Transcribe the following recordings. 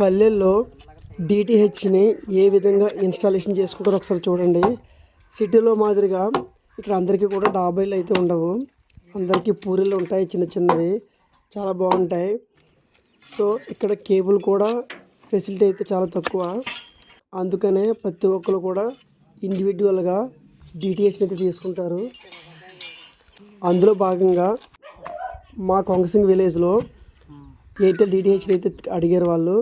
పల్లెల్లో డిటిహెచ్ని ఏ విధంగా ఇన్స్టాలేషన్ చేసుకుంటారో ఒకసారి చూడండి. సిటీలో మాదిరిగా ఇక్కడ అందరికీ కూడా డాబాయిలు అయితే ఉండవు. అందరికీ పూరీలు ఉంటాయి చిన్న చిన్నవి. చాలా బాగుంటాయి. సో ఇక్కడ కేబుల్ కూడా ఫెసిలిటీ అయితే చాలా తక్కువ. అందుకనే ప్రతి ఒక్కరు కూడా ఇండివిజువల్గా డిటిహెచ్ని అయితే తీసుకుంటారు. అందులో భాగంగా మా కొంగసింగ్ విలేజ్లో ఎయిర్టెల్ డిటిహెచ్ని అయితే అడిగారు వాళ్ళు.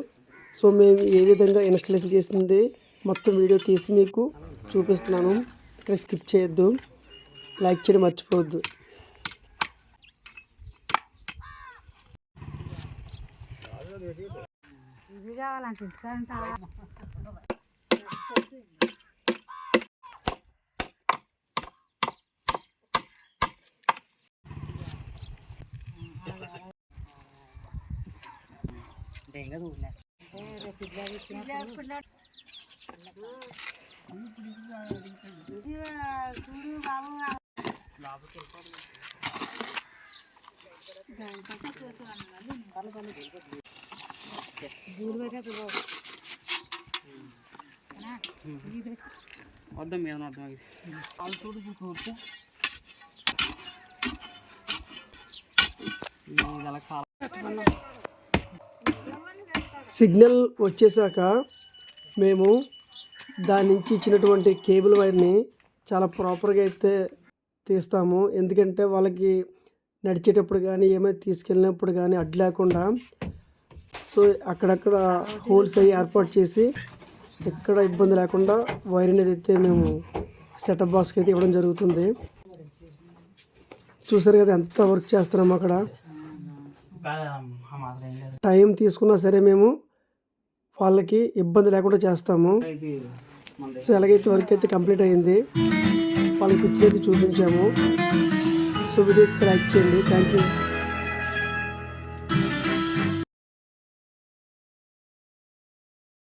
సో మేము ఏ విధంగా ఇన్స్టాలేషన్ చేసింది మొత్తం వీడియో తీసి మీకు చూపిస్తున్నాను. ఇక్కడ స్కిప్ చేయొద్దు. లైక్ చేయడం మర్చిపోవద్దు. కావాలంటే ఇంటికాడంటే చూడు బాబు వద్దాం ఏదైనా అర్థం అది చూడు చూడు ఇది అలా కాలం సిగ్నల్ వచ్చేసాక మేము దాని నుంచి ఇచ్చినటువంటి కేబుల్ వైర్ని చాలా ప్రాపర్గా అయితే తీస్తాము. ఎందుకంటే వాళ్ళకి నడిచేటప్పుడు కానీ ఏమైనా తీసుకెళ్ళినప్పుడు కానీ అడ్డు లేకుండా సో అక్కడక్కడ హోల్స్ అవి ఏర్పాటు చేసి ఎక్కడ ఇబ్బంది లేకుండా వైర్ అనేది అయితే మేము సెటప్ బాక్స్కి అయితే ఇవ్వడం జరుగుతుంది. చూసారు కదా ఎంత వర్క్ చేస్తున్నాము అక్కడ. టైం తీసుకున్నా సరే మేము వాళ్ళకి ఇబ్బంది లేకుండా చేస్తాము. సో ఎలాగైతే వర్క్ అయితే కంప్లీట్ అయింది వాళ్ళకి పిక్చర్ అయితే చూపించాము. సో వీడియో లైక్ చేయండి. Thank you